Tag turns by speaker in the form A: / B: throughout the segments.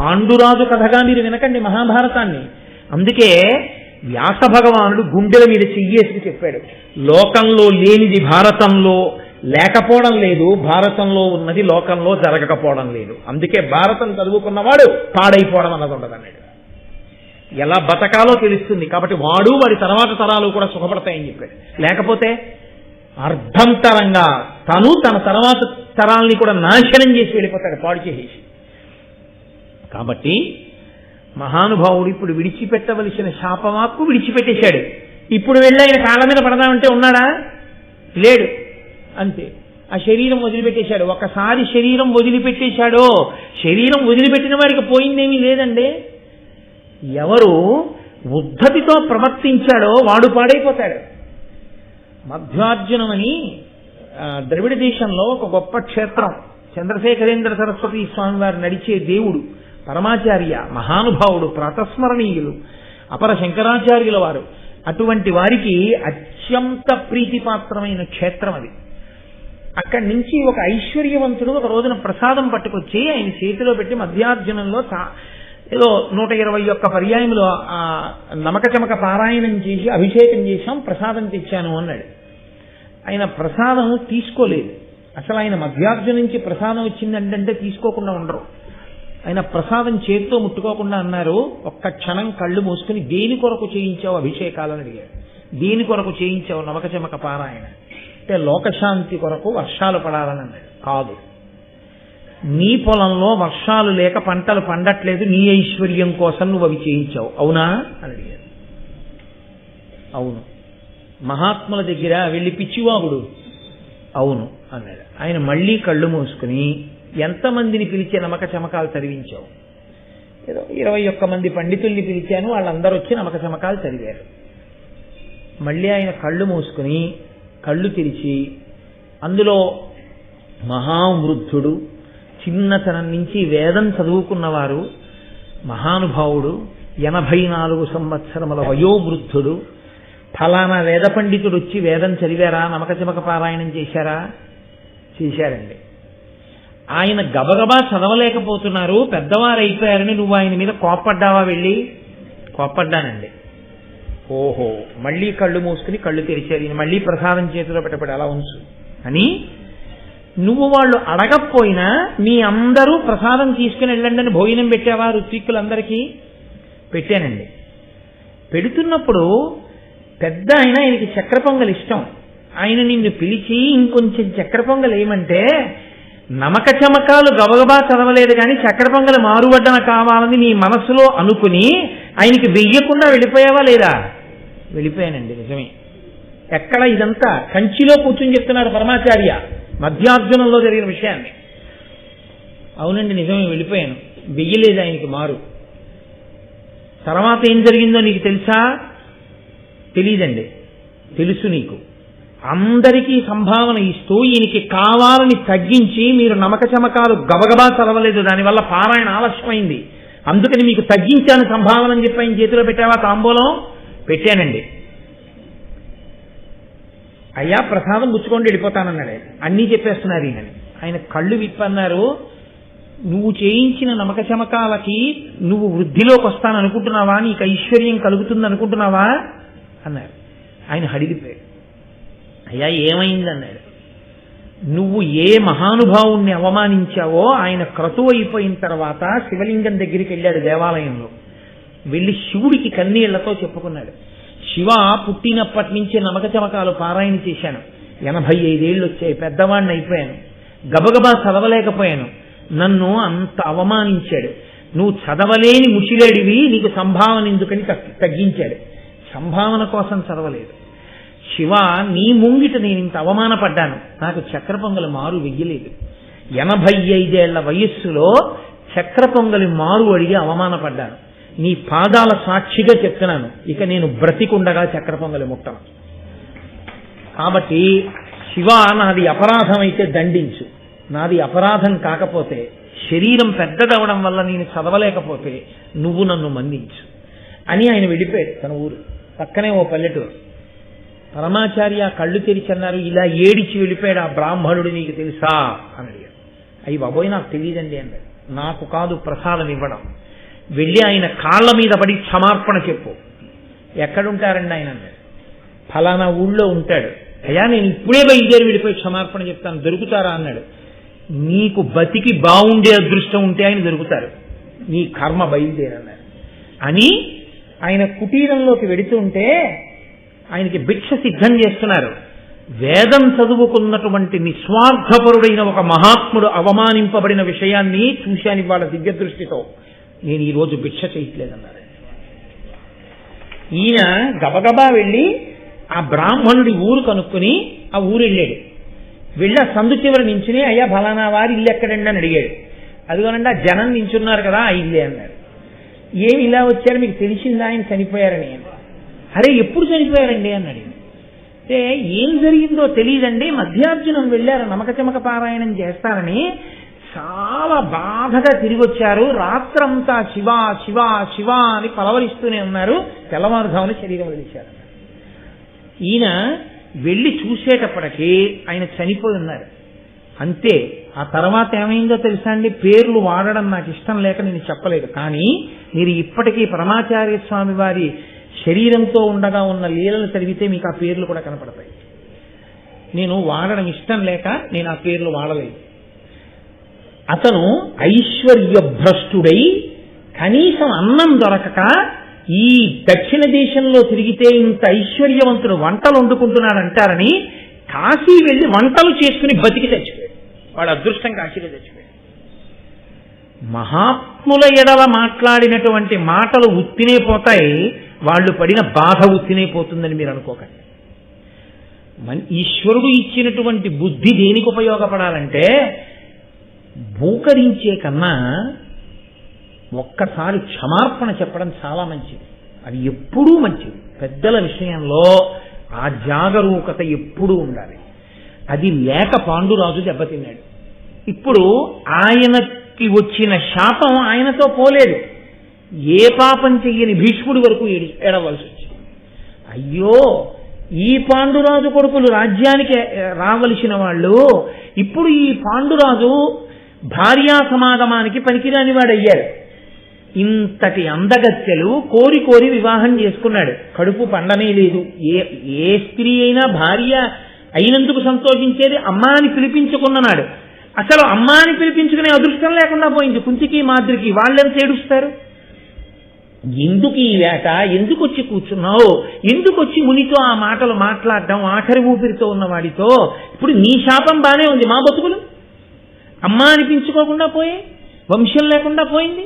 A: పాండురాజు కథగా మీరు వినకండి మహాభారతాన్ని. అందుకే వ్యాస భగవానుడు గుండెల మీద చెయ్యేసి చెప్పాడు లోకంలో లేనిది భారతంలో లేకపోవడం లేదు భారతంలో ఉన్నది లోకంలో జరగకపోవడం లేదు. అందుకే భారతం చదువుకున్నవాడు పాడైపోవడం అన్నది ఉండదు అన్నాడు ఎలా బతకాలో తెలుస్తుంది కాబట్టి వాడు వాడి తర్వాత తరాలు కూడా సుఖపడతాయని చెప్పాడు. లేకపోతే అర్ధంతరంగా తను తన తర్వాత తరాల్ని కూడా నాశనం చేసి వెళ్ళిపోతాడు పాడు చేసేసి కాబట్టి మహానుభావుడు ఇప్పుడు విడిచిపెట్టవలసిన శాపవాక్కు విడిచిపెట్టేశాడు. ఇప్పుడు వెళ్ళి ఆయన కాళ్ళ మీద పడదామంటే ఉన్నాడా? లేడు. అంతే. ఆ శరీరం వదిలిపెట్టేశాడు. ఒకసారి శరీరం వదిలిపెట్టేశాడో శరీరం వదిలిపెట్టిన వాడికి పోయిందేమీ లేదండి. ఎవరు ఉద్ధతితో ప్రవర్తించాడో వాడు పాడైపోతాడు. మధ్వార్జునమని ద్రవిడ దేశంలో ఒక గొప్ప క్షేత్రం. చంద్రశేఖరేంద్ర సరస్వతి స్వామి వారు నడిచే దేవుడు. పరమాచార్య మహానుభావుడు ప్రాతస్మరణీయులు అపర శంకరాచార్యుల వారు. అటువంటి వారికి అత్యంత ప్రీతిపాత్రమైన క్షేత్రం అది. అక్కడి నుంచి ఒక ఐశ్వర్యవంతుడు ఒక రోజున ప్రసాదం పట్టుకొచ్చి ఆయన చేతిలో పెట్టి మధ్యార్జునంలో ఏదో నూట ఇరవై ఒక్క పర్యాయంలో ఆ నమక చమక పారాయణం చేసి అభిషేకం చేశాం ప్రసాదం తెచ్చాను అన్నాడు. ఆయన ప్రసాదం తీసుకోలేదు. అసలు ఆయన మధ్యార్జున నుంచి ప్రసాదం వచ్చిందంటే తీసుకోకుండా ఉండరు. ఆయన ప్రసాదం చేతితో ముట్టుకోకుండా అన్నారు ఒక్క క్షణం కళ్ళు మూసుకుని దేని కొరకు చేయించావు అభిషేకాలని అడిగారు దేని కొరకు చేయించావు నవకచమక పారాయణ? అంటే లోకశాంతి కొరకు వర్షాలు పడాలని అన్నాడు. కాదు. నీ పొలంలో వర్షాలు లేక పంటలు పండట్లేదు నీ ఐశ్వర్యం కోసం నువ్వు అవి చేయించావు. అవునా? అని అడిగారు అవును. మహాత్ముల దగ్గర వెళ్ళి పిచ్చివాగుడు. అవును అన్నాడు. ఆయన మళ్ళీ కళ్ళు మూసుకుని ఎంతమందిని పిలిచే నమక చమకాలు చదివించావు? ఏదో ఇరవై ఒక్క మంది పండితుల్ని పిలిచాను వాళ్ళందరూ వచ్చి నమక చమకాలు చదివారు. మళ్ళీ ఆయన కళ్ళు మూసుకుని కళ్ళు తెరిచి అందులో మహావృద్ధుడు చిన్నతనం నుంచి వేదం చదువుకున్నవారు మహానుభావుడు ఎనభై నాలుగు సంవత్సరముల వయోవృద్ధుడు ఫలానా వేద పండితుడు వచ్చి వేదం చదివారా నమక చమక పారాయణం చేశారా? చేశారండి. ఆయన గబగబా చదవలేకపోతున్నారు. పెద్దవారు అయిపోయారని నువ్వు ఆయన మీద కోప్పడ్డావా వెళ్ళి? కోప్పడ్డానండి. ఓహో మళ్ళీ కళ్ళు మూసుకుని కళ్ళు తెరిచారు. ఈయన మళ్ళీ ప్రసాదం చేతిలో పెట్టబడి అలా ఉంచు. అని నువ్వు వాళ్ళు అడగకపోయినా మీ అందరూ ప్రసాదం తీసుకుని వెళ్ళండి అని భోజనం పెట్టావా ఋత్విక్కులందరికీ? పెట్టానండి. పెడుతున్నప్పుడు పెద్ద ఆయన ఆయనకి చక్ర పొంగల్ ఇష్టం ఆయన నిన్ను పిలిచి ఇంకొంచెం చక్ర పొంగల్ ఏమంటే నమక చమకాలు గబగబా చదవలేదు కానీ చక్కెర పొంగలి మారువడ్డన కావాలని నీ మనసులో అనుకుని ఆయనకి వెయ్యకుండా వెళ్ళిపోయావా లేదా? వెళ్ళిపోయానండి నిజమే. ఎక్కడ ఇదంతా కంచిలో కూర్చుని చెప్తున్నాడు పరమాచార్య. మధ్యార్జునంలో జరిగిన విషయాన్ని. అవునండి నిజమే వెళ్ళిపోయాను. వెయ్యలేదు ఆయనకి మారు. తర్వాత ఏం జరిగిందో నీకు తెలుసా? తెలియదండి తెలుసు నీకు. అందరికీ సంభావన ఇస్తూ ఈయనకి కావాలని తగ్గించి మీరు నమక చమకాలు గబగబా చదవలేదు. దానివల్ల పారాయణ ఆలస్యమైంది. అందుకని మీకు తగ్గించాను సంభావన అని చెప్పి ఆయన చేతిలో పెట్టావా తాంబూలం? పెట్టానండి. అయ్యా ప్రసాదం పుచ్చుకొని వెళ్ళిపోతానన్నాడు. అన్నీ చెప్పేస్తున్నారు ఈయనని. ఆయన కళ్ళు విప్పన్నారు. నువ్వు చేయించిన నమక చమకాలకి నువ్వు వృద్ధిలోకి వస్తాను అనుకుంటున్నావా నీకు ఐశ్వర్యం కలుగుతుంది అనుకుంటున్నావా అన్నారు. ఆయన హడిగిపోయాడు. అయ్యా ఏమైంది అన్నాడు నువ్వు ఏ మహానుభావుణ్ణి అవమానించావో ఆయన క్రతువు అయిపోయిన తర్వాత శివలింగం దగ్గరికి వెళ్ళాడు దేవాలయంలో. వెళ్ళి శివుడికి కన్నీళ్ళతో చెప్పుకున్నాడు. శివ పుట్టినప్పటి నుంచి నమక చమకాలు పారాయణ చేశాను. ఎనభై ఐదేళ్ళు వచ్చాయి పెద్దవాడిని అయిపోయాను. గబగబా చదవలేకపోయాను. నన్ను అంత అవమానించాడు. నువ్వు చదవలేని ముసిలేడివి నీకు సంభావన ఎందుకని తగ్గించాడు. సంభావన కోసం చదవలేదు. శివ నీ ముంగిట నేను ఇంత అవమానపడ్డాను. నాకు చక్ర పొంగలి మారు వెయ్యలేదు. ఎనభై ఐదేళ్ళ వయస్సులో చక్ర పొంగలి మారు అడిగి అవమానపడ్డాను. నీ పాదాల సాక్షిగా చెప్తున్నాను. ఇక నేను బ్రతికుండగా చక్ర పొంగలి ముట్టను. కాబట్టి శివ నాది అపరాధం అయితే దండించు. నాది అపరాధం కాకపోతే శరీరం పెద్దదవడం వల్ల నేను చదవలేకపోతే నువ్వు నన్ను మందించు. అని ఆయన వెళ్ళిపోయాడు తన ఊరు. పక్కనే ఓ పల్లెటూరు. పరమాచార్య కళ్ళు తెరిచన్నారు ఇలా ఏడిచి వెళ్ళిపోయాడు ఆ బ్రాహ్మణుడు నీకు తెలుసా? అని అడిగాడు. అయ్యి బాబోయ్ నాకు తెలియదండి అన్నాడు. నాకు కాదు ప్రసాదం ఇవ్వడం. వెళ్ళి ఆయన కాళ్ళ మీద పడి క్షమార్పణ చెప్పు. ఎక్కడుంటారండి ఆయన? అన్నాడు. ఫలానా ఊళ్ళో ఉంటాడు. అయ్యా నేను ఇప్పుడే బయలుదేరి వెళ్ళిపోయి క్షమార్పణ చెప్తాను. దొరుకుతారా? అన్నాడు. నీకు బతికి బాగుండే అదృష్టం ఉంటే ఆయన దొరుకుతారు. నీ కర్మ బయలుదేరన్నారు అని ఆయన కుటీరంలోకి వెడుతుంటే ఆయనకి భిక్ష సిద్ధం చేస్తున్నారు. వేదం చదువుకున్నటువంటి నిస్వార్థపరుడైన ఒక మహాత్ముడు అవమానింపబడిన విషయాన్ని చూశాను వాళ్ళ దివ్యదృష్టితో నేను ఈరోజు భిక్ష చేయట్లేదన్నారు ఈయన గబగబా వెళ్ళి ఆ బ్రాహ్మణుడి ఊరు కనుక్కుని ఆ ఊరు వెళ్ళాడు. వెళ్ళి ఆ సందు చివరి నించుని అయ్యా ఫలానా వారి ఇల్లు ఎక్కడండి? అని అడిగాడు. అదిగోనండి ఆ జనం నించున్నారు కదా ఆ ఇల్లే అన్నాడు. ఏమి ఇలా వచ్చారు? మీకు తెలిసిందా? ఆయన చనిపోయారని అరే ఎప్పుడు చనిపోయారండి అన్నాడు అంటే ఏం జరిగిందో తెలియదండి. మధ్యార్జునం వెళ్ళారు నమక చమక పారాయణం చేస్తారని. చాలా బాధగా తిరిగి వచ్చారు రాత్రంతా శివ శివ శివ అని పలవరిస్తూనే ఉన్నారు. తెల్లవారుధామని శరీరం వదిలేశారు. ఈయన వెళ్ళి చూసేటప్పటికి ఆయన చనిపోయి ఉన్నారు. అంతే. ఆ తర్వాత ఏమైందో తెలుసా అండి? పేర్లు వాడడం నాకు ఇష్టం లేక నేను చెప్పలేదు. కానీ మీరు ఇప్పటికీ పరమాచార్య స్వామి వారి శరీరంతో ఉండగా ఉన్న లీలలు చదివితే మీకు ఆ పేర్లు కూడా కనపడతాయి. నేను వాడడం ఇష్టం లేక నేను ఆ పేర్లు వాడలేదు. అతను ఐశ్వర్య భ్రష్టుడై కనీసం అన్నం దొరకక ఈ దక్షిణ దేశంలో తిరిగితే ఇంత ఐశ్వర్యవంతుడు వంటలు వండుకుంటున్నాడు అంటారని కాశీ వెళ్ళి వంటలు చేసుకుని బతికి చచ్చిపోయాడు. వాడు అదృష్టం కాశీలో చచ్చిపోయాడు. మహాత్ముల ఎడల మాట్లాడినటువంటి మాటలు ఉత్తినే పోతాయి. వాళ్ళు పడిన బాధ ఉత్తినే పోతుందని మీరు అనుకోకండి. మన- ఈశ్వరుడు ఇచ్చినటువంటి బుద్ధి దేనికి ఉపయోగపడాలంటే భూకరించే కన్నా ఒక్కసారి క్షమార్పణ చెప్పడం చాలా మంచిది. అది ఎప్పుడూ మంచిది. పెద్దల విషయంలో ఆ జాగరూకత ఎప్పుడూ ఉండాలి. అది లేక పాండురాజు దెబ్బతిన్నాడు. ఇప్పుడు ఆయనకి వచ్చిన శాపం ఆయనతో పోలేదు. ఏ పాపం చెయ్యని భీష్ముడి వరకు ఏడవలసి వచ్చింది. అయ్యో ఈ పాండురాజు కొడుకులు రాజ్యానికి రావలసిన వాళ్ళు ఇప్పుడు ఈ పాండురాజు భార్యా సమాగమానికి పనికిరాని వాడయ్యాడు. ఇంతటి అందగత్యలు కోరి కోరి వివాహం చేసుకున్నాడు. కడుపు పండనే లేదు. ఏ ఏ స్త్రీ అయినా భార్య అయినందుకు సంతోషించేది అమ్మాని అని అసలు అమ్మాని పిలిపించుకునే అదృష్టం లేకుండా పోయింది. కుంతికి మాద్రికి వాళ్ళెంత ఏడుస్తారు? ఎందుకు ఈ వేట? ఎందుకు వచ్చి కూర్చున్నావు? ఎందుకు వచ్చి మునితో ఆ మాటలు మాట్లాడడం ఆఖరి ఊపిరితో ఉన్నవాడితో ఇప్పుడు నీ శాపం బానే ఉంది మా బతుకులు? అమ్మ అనిపించుకోకుండా పోయే? వంశం లేకుండా పోయింది?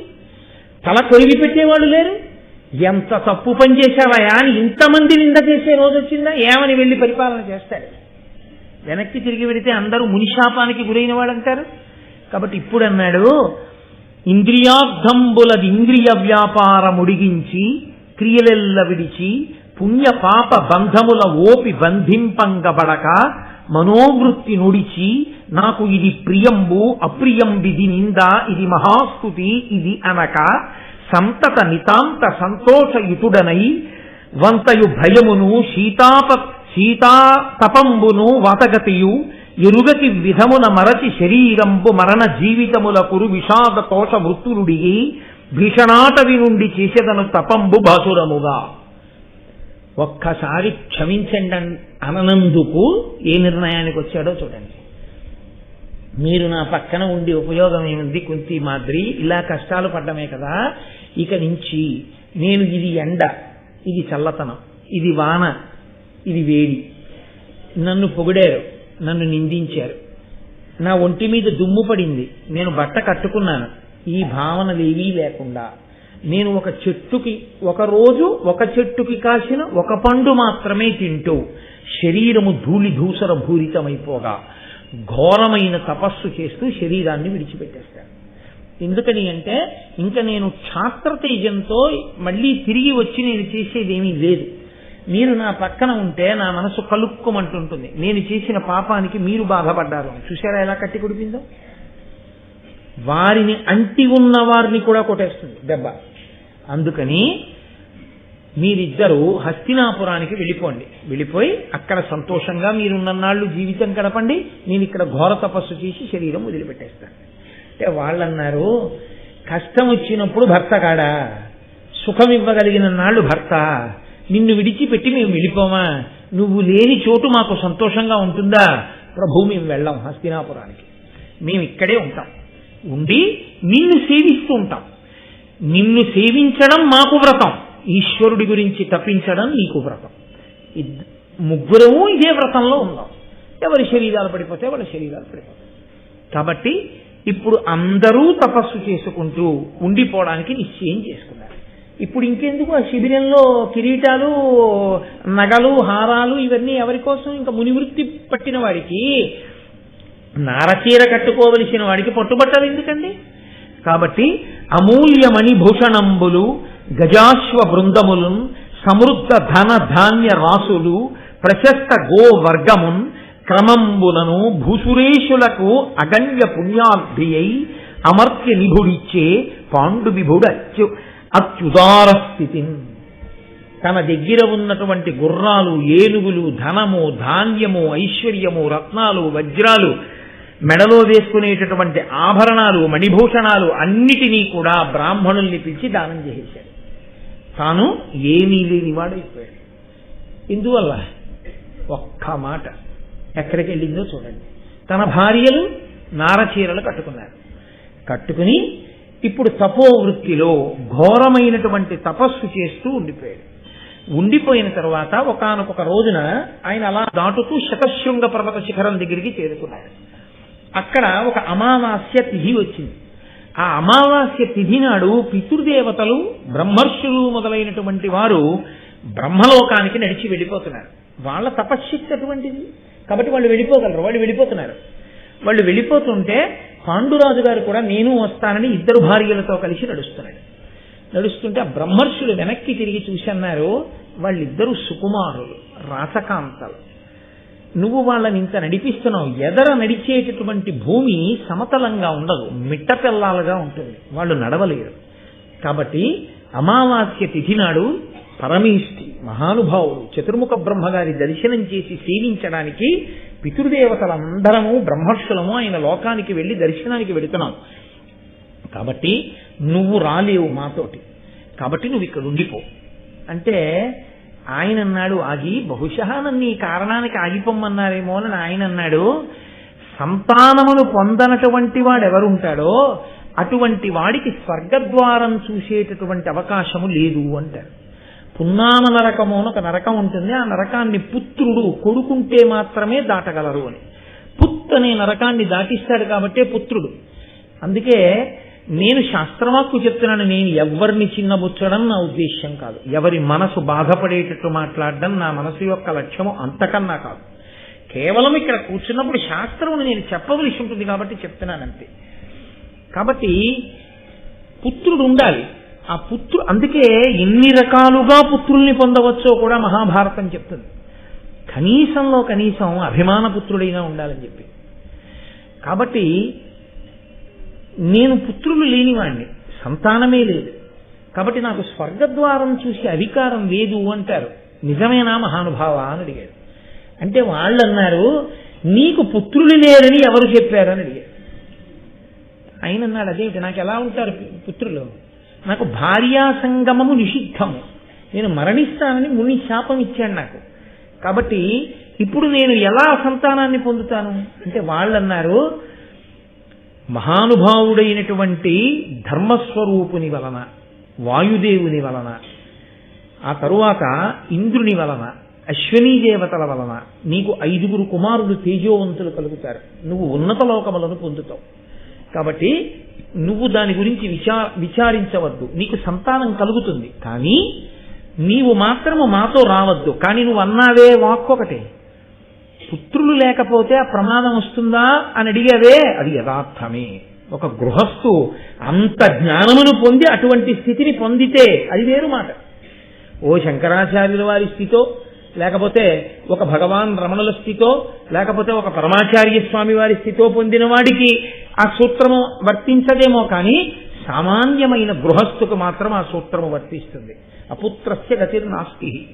A: తల కొరిగి పెట్టేవాళ్ళు లేరు? ఎంత తప్పు పని చేశావయా అని ఇంతమంది నింద చేసే రోజు వచ్చిందా? ఏమని వెళ్ళి పరిపాలన చేస్తాడు వెనక్కి తిరిగి వెడితే అందరూ మునిశాపానికి గురైన వాడంటారు కాబట్టి ఇప్పుడు అన్నాడు ఇంద్రియాబ్దంబులది ఇంద్రియ వ్యాపారముడిగించి క్రియలెల్ల విడిచి పుణ్య పాప బంధముల ఓపి బంధింపంగబడక మనోవృత్తి నుడిచి నాకు ఇది ప్రియంబు అప్రియంబిది నింద ఇది మహాస్తుతి ఇది అనక సంతత నితాంత సంతోషయుతుడనై వంతయు భయమును శీతాప శీతాతపంబును వాతగతియు ఎరుగకి విధమున మరచి శరీరంబు మరణ జీవితములకురు విషాద తోష వృత్తులుడిగి భీషణాటవి నుండి చేసేదను తపంబు బాసురముగా. ఒక్కసారి క్షమించండి అననందుకు ఏ నిర్ణయానికి వచ్చాడో చూడండి. మీరు నా పక్కన ఉండి ఉపయోగం ఏముంది కుంతి మాదిరి? ఇలా కష్టాలు పడ్డమే కదా. ఇక నుంచి నేను ఇది ఎండ ఇది చల్లతనం ఇది వాన ఇది వేడి. నన్ను పొగిడారు. నన్ను నిందించారు. నా ఒంటి మీద దుమ్ము పడింది. నేను బట్ట కట్టుకున్నాను. ఈ భావనలేవీ లేకుండా. నేను ఒక చెట్టుకి ఒక రోజు ఒక చెట్టుకి కాసిన ఒక పండు మాత్రమే తింటూ శరీరము ధూళి ధూసర భూరితమైపోగా ఘోరమైన తపస్సు చేస్తూ శరీరాన్ని విడిచిపెట్టేస్తాను ఎందుకని అంటే ఇంకా నేను క్షాత్ర తేజంతో మళ్ళీ తిరిగి వచ్చి నేను చేసేదేమీ లేదు. మీరు నా పక్కన ఉంటే నా మనసు కలుక్కుమంటుంటుంది. నేను చేసిన పాపానికి మీరు బాధపడ్డారు. చూసారా ఎలా కట్టి కుడిపిందో? వారిని అంటి ఉన్న వారిని కూడా కొట్టేస్తుంది దెబ్బ. అందుకని మీరిద్దరూ హస్తినాపురానికి వెళ్ళిపోండి. వెళ్ళిపోయి అక్కడ సంతోషంగా మీరున్నన్నాళ్ళు జీవితం గడపండి. నేను ఇక్కడ ఘోర తపస్సు చేసి శరీరం వదిలిపెట్టేస్తాను. అంటే వాళ్ళన్నారు కష్టం వచ్చినప్పుడు భర్త కాడా? సుఖం ఇవ్వగలిగిన నాళ్ళు భర్త. నిన్ను విడిచిపెట్టి మేము వెళ్ళిపోమా? నువ్వు లేని చోటు మాకు సంతోషంగా ఉంటుందా? ప్రభు మేము వెళ్ళాం హస్తినాపురానికి. మేము ఇక్కడే ఉంటాం. ఉండి నిన్ను సేవిస్తూ ఉంటాం. నిన్ను సేవించడం మాకు వ్రతం. ఈశ్వరుడి గురించి తప్పించడం నీకు వ్రతం. ముగ్గురము ఇదే వ్రతంలో ఉన్నాం. ఎవరి శరీరాలు పడిపోతే వాళ్ళ శరీరాలు పడిపోతాయి. కాబట్టి ఇప్పుడు అందరూ తపస్సు చేసుకుంటూ ఉండిపోవడానికి నిశ్చయం చేసుకున్నారు. ఇప్పుడు ఇంకెందుకు? ఆ శిబిరంలో కిరీటాలు నగలు హారాలు ఇవన్నీ ఎవరి కోసం? ఇంకా మునివృత్తి పట్టిన వాడికి. నారచీర కట్టుకోవలసిన వాడికి పట్టుబట్టలు ఎందుకండి? కాబట్టి అమూల్యమణి భూషణంబులు గజాశ్వ బృందములు సమృద్ధ ధన ధాన్య రాసులు ప్రశస్త గో వర్గమున్ క్రమంబులను భూసురేషులకు అగణ్య పుణ్యార్థి అయి అమర్త్య నిభుడిచ్చే పాండు విభుడు అచ్చు అత్యుదార స్థితి తన దగ్గర ఉన్నటువంటి గుర్రాలు ఏనుగులు ధనము ధాన్యము ఐశ్వర్యము రత్నాలు వజ్రాలు మెడలో వేసుకునేటటువంటి ఆభరణాలు మణిభూషణాలు అన్నిటినీ కూడా బ్రాహ్మణుల్ని పిలిచి దానం చేసేశాడు. తాను ఏమీ లేనివాడైపోయాడు ఇందువల్ల ఒక్క మాట ఎక్కడికి వెళ్ళిందో చూడండి. తన భార్యలు నారచీరలు కట్టుకున్నారు. కట్టుకుని ఇప్పుడు తపోవృత్తిలో ఘోరమైనటువంటి తపస్సు చేస్తూ ఉండిపోయాడు. ఉండిపోయిన తర్వాత ఒకానొక రోజున ఆయన అలా దాటుతూ శతశృంగ పర్వత శిఖరం దగ్గరికి చేరుకున్నాడు. అక్కడ ఒక అమావాస్య తిథి వచ్చింది. ఆ అమావాస్య తిథి నాడు పితృదేవతలు బ్రహ్మర్షులు మొదలైనటువంటి వారు బ్రహ్మలోకానికి నడిచి వెళ్ళిపోతున్నారు. వాళ్ళ తపశ్శక్తి అటువంటిది. కాబట్టి వాళ్ళు వెళ్ళిపోగలరు వాళ్ళు వెళ్ళిపోతున్నారు. వాళ్ళు వెళ్ళిపోతుంటే పాండురాజు గారు కూడా నేను వస్తానని ఇద్దరు భార్యలతో కలిసి నడుస్తున్నాడు. నడుస్తుంటే ఆ బ్రహ్మర్షులు వెనక్కి తిరిగి చూసన్నారు వాళ్ళిద్దరూ సుకుమారులు రాసకాంతలు. నువ్వు వాళ్ళని ఇంత నడిపిస్తున్నావు ఎదర నడిచేటటువంటి భూమి సమతలంగా ఉండదు మిట్టపెల్లాలుగా ఉంటుంది. వాళ్ళు నడవలేరు. కాబట్టి అమావాస్య తిథి నాడు పరమేష్టి మహానుభావుడు చతుర్ముఖ బ్రహ్మగారి దర్శనం చేసి సేవించడానికి పితృదేవతలందరము బ్రహ్మర్షులము ఆయన లోకానికి వెళ్ళి దర్శనానికి వెళుతున్నాం. కాబట్టి నువ్వు రాలేవు మాతోటి. కాబట్టి నువ్వు ఇక్కడ ఉండిపో. అంటే ఆయన అన్నాడు ఆగి బహుశా నన్ను ఈ కారణానికి ఆగిపోమ్మన్నారేమో అని ఆయన అన్నాడు. సంతానమును పొందనటువంటి వాడెవరుంటాడో అటువంటి వాడికి స్వర్గద్వారం చూసేటటువంటి అవకాశము లేదు అంటారు పున్నామ నరకము అని ఒక నరకం ఉంటుంది. ఆ నరకాన్ని పుత్రుడు కొడుకుంటే మాత్రమే దాటగలరు అని. పుత్ అనే నరకాన్ని దాటిస్తాడు కాబట్టే పుత్రుడు. అందుకే నేను శాస్త్రవాక్కు చెప్తున్నాను నేను ఎవరిని చిన్నబుచ్చడం నా ఉద్దేశ్యం కాదు. ఎవరి మనసు బాధపడేటట్టు మాట్లాడడం నా మనసు యొక్క లక్ష్యము అంతకన్నా కాదు. కేవలం ఇక్కడ కూర్చున్నప్పుడు శాస్త్రం నేను చెప్పవలసి ఉంటుంది కాబట్టి చెప్తున్నానంతే కాబట్టి పుత్రుడు ఉండాలి. ఆ పుత్రు అందుకే ఎన్ని రకాలుగా పుత్రుల్ని పొందవచ్చో కూడా మహాభారతం చెప్తుంది. కనీసంలో కనీసం అభిమాన పుత్రుడైనా ఉండాలని చెప్పి. కాబట్టి నేను పుత్రులు లేనివాణ్ణి సంతానమే లేదు. కాబట్టి నాకు స్వర్గద్వారం చూసి అధికారం లేదు అంటారు. నిజమేనా మహానుభావ అని అడిగాడు. అంటే వాళ్ళు అన్నారు నీకు పుత్రులు లేరని ఎవరు చెప్పారని అడిగారు ఆయన అన్నాడు అదేమిటి నాకు ఎలా ఉంటారు పుత్రులు? నాకు భార్యా సంగమము నిషిద్ధము. నేను మరణిస్తానని ముని శాపం ఇచ్చాడు నాకు. కాబట్టి ఇప్పుడు నేను ఎలా సంతానాన్ని పొందుతాను? అంటే వాళ్ళన్నారు మహానుభావుడైనటువంటి ధర్మస్వరూపుని వలన వాయుదేవుని వలన ఆ తరువాత ఇంద్రుని వలన అశ్వనీ దేవతల వలన నీకు ఐదుగురు కుమారులు తేజోవంతులు కలుగుతారు. నువ్వు ఉన్నత లోకములను పొందుతావు. కాబట్టి నువ్వు దాని గురించి విచా విచారించవద్దు. నీకు సంతానం కలుగుతుంది. కానీ నీవు మాత్రము మాతో రావద్దు. కానీ నువ్వు అన్నావే వాక్కొకటే. పుత్రులు లేకపోతే ఆ ప్రమాదం వస్తుందా అని అడిగావే? అది యథార్థమే. ఒక గృహస్థు అంత జ్ఞానమును పొంది అటువంటి స్థితిని పొందితే అది వేరు మాట. ఓ శంకరాచార్యుల వారి స్థితో లేకపోతే ఒక భగవాన్ రమణుల స్థితో లేకపోతే ఒక పరమాచార్య స్వామి వారి స్థితో పొందిన వాడికి ఆ సూత్రము వర్తించదేమో కానీ సామాన్యమైన గృహస్థుకు మాత్రం ఆ సూత్రము వర్తిస్తుంది. అపుత్రస్య గతిర్నాస్తి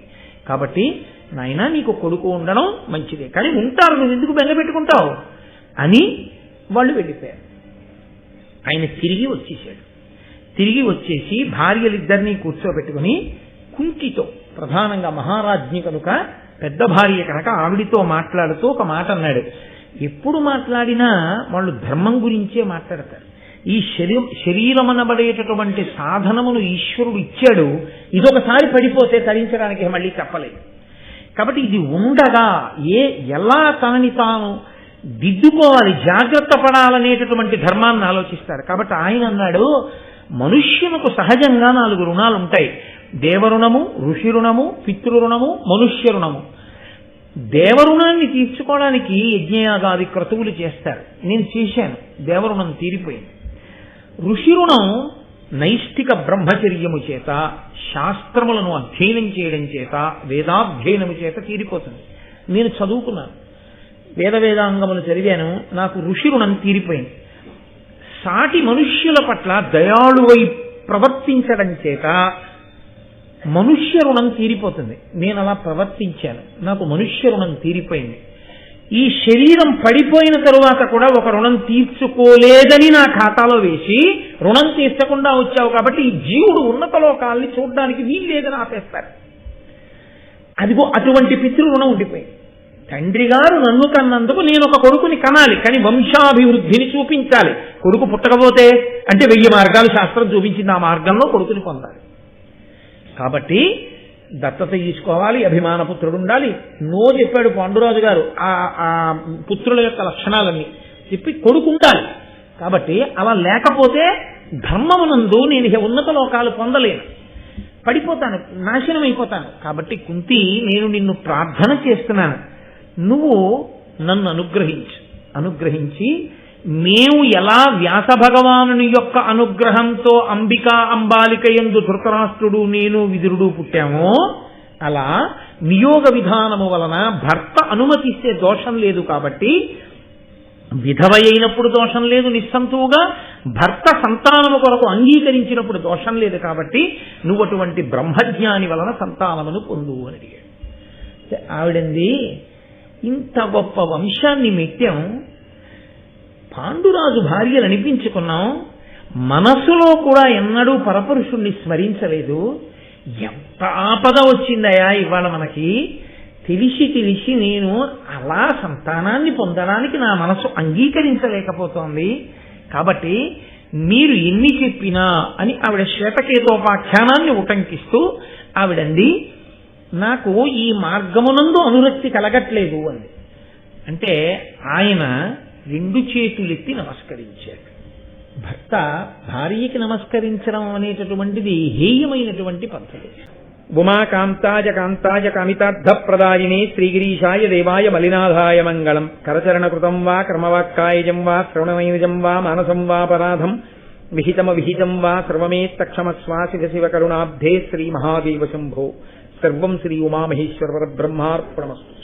A: కాబట్టి నాయన నీకు కొడుకు ఉండడం మంచిదే. కానీ ఉంటారు నువ్వు ఎందుకు బెంగపెట్టుకుంటావు అని వాళ్ళు వెళ్ళిపోయారు. ఆయన తిరిగి వచ్చేసాడు తిరిగి వచ్చేసి భార్యలిద్దరినీ కూర్చోబెట్టుకుని కుంతితో ప్రధానంగా మహారాజ్ఞి కనుక పెద్ద భార్య కనుక ఆవిడితో మాట్లాడుతూ ఒక మాట అన్నాడు. ఎప్పుడు మాట్లాడినా వాళ్ళు ధర్మం గురించే మాట్లాడతారు. ఈ శరీ శరీరం అనబడేటటువంటి సాధనమును ఈశ్వరుడు ఇచ్చాడు ఇదొకసారి పడిపోతే తరించడానికి మళ్ళీ చెప్పలేదు. కాబట్టి ఇది ఉండగా ఏ ఎలా తనని తాను దిద్దుకోవాలి జాగ్రత్త పడాలనేటటువంటి ధర్మాన్ని ఆలోచిస్తారు. కాబట్టి ఆయన అన్నాడు మనుష్యునకు సహజంగా నాలుగు రుణాలు ఉంటాయి దేవరుణము ఋషి రుణము పితృరుణము మనుష్య రుణము. దేవరుణాన్ని తీర్చుకోవడానికి యజ్ఞయాగాది క్రతువులు చేస్తారు. నేను చేశాను. దేవరుణం తీరిపోయింది. ఋషి రుణం నైష్ఠిక బ్రహ్మచర్యము చేత శాస్త్రములను అధ్యయనం చేయడం చేత వేదాధ్యయనము చేత తీరిపోతుంది. నేను చదువుకున్నాను. వేద వేదాంగములు చదివాను. నాకు ఋషి రుణం తీరిపోయింది. సాటి మనుష్యుల పట్ల దయాళువై ప్రవర్తించడం చేత మనుష్య రుణం తీరిపోతుంది. నేను అలా ప్రవర్తించాను. నాకు మనుష్య రుణం తీరిపోయింది. ఈ శరీరం పడిపోయిన తరువాత కూడా ఒక రుణం తీర్చుకోలేదని నా ఖాతాలో వేసి రుణం తీర్చకుండా వచ్చావు కాబట్టి ఈ జీవుడు ఉన్నత లోకాల్ని చూడడానికి వీలు లేదని ఆపేస్తారు. అదిగో అటువంటి పితృ రుణం ఉండిపోయింది. తండ్రి గారు నన్ను కన్నందుకు నేను ఒక కొడుకుని కనాలి కానీ వంశాభివృద్ధిని చూపించాలి. కొడుకు పుట్టకపోతే అంటే వెయ్యి మార్గాలు శాస్త్రం చూపించింది ఆ మార్గంలో కొడుకుని పొందాలి. కాబట్టి దత్తత తీసుకోవాలి అభిమాన పుత్రుడు ఉండాలి. నో చెప్పాడు పాండురాజు గారు ఆ ఆ పుత్రుల యొక్క లక్షణాలన్నీ చెప్పి కొడుకు ఉండాలి. కాబట్టి అలా లేకపోతే ధర్మమునందు నేను ఉన్నత లోకాలు పొందలేను. పడిపోతాను నాశనం అయిపోతాను. కాబట్టి కుంతి నేను నిన్ను ప్రార్థన చేస్తున్నాను. నువ్వు నన్ను అనుగ్రహించు. అనుగ్రహించి మేము ఎలా వ్యాస భగవానుని యొక్క అనుగ్రహంతో అంబిక అంబాలిక ఎందు ధృతరాష్ట్రుడు నేను విదురుడు పుట్టామో అలా నియోగ విధానము వలన భర్త అనుమతిస్తే దోషం లేదు కాబట్టి విధవ అయినప్పుడు దోషం లేదు నిస్సంతువుగా భర్త సంతానము కొరకు అంగీకరించినప్పుడు దోషం లేదు కాబట్టి నువ్వు అటువంటి బ్రహ్మజ్ఞాని వలన సంతానమును పొందు అని అడిగాడు. ఆవిడంది ఇంత గొప్ప వంశాన్ని మెట్టాం పాండురాజు భార్యలు అనిపించుకున్నాం. మనసులో కూడా ఎన్నడూ పరపురుషుణ్ణి స్మరించలేదు. ఎంత ఆపద వచ్చిందయా ఇవాళ మనకి. తెలిసి తెలిసి నేను అలా సంతానాన్ని పొందడానికి నా మనసు అంగీకరించలేకపోతోంది. కాబట్టి మీరు ఎన్ని చెప్పినా అని ఆవిడ శ్వేతకేతోపాఖ్యానాన్ని ఉటంకిస్తూ ఆవిడంది నాకు ఈ మార్గమునందు అనురక్తి కలగట్లేదు అంది. అంటే ఆయన రెండు చేతులెత్తి నమస్కరించాడు. భర్త భార్యకి నమస్కరించడం అనేటటువంటిది హేయమైనటువంటి పద్ధతి. ఉమాకాంతాయ కాంతాయ కామితార్థ ప్రదాయిని శ్రీగిరీషాయ దేవాయ మలినాథాయ మంగళం. కరచరణకృతం వా క్రమవాక్కాయజం వా శ్రవణమైనజం వా మానసం వా పరాధం విహితమ విహితం వా సర్వమేత్తక్షమస్వా శివ శివ కరుణాబ్ధే శ్రీ మహాదేవ శంభో. సర్వం శ్రీ ఉమామహేశ్వర బ్రహ్మార్పణమస్తు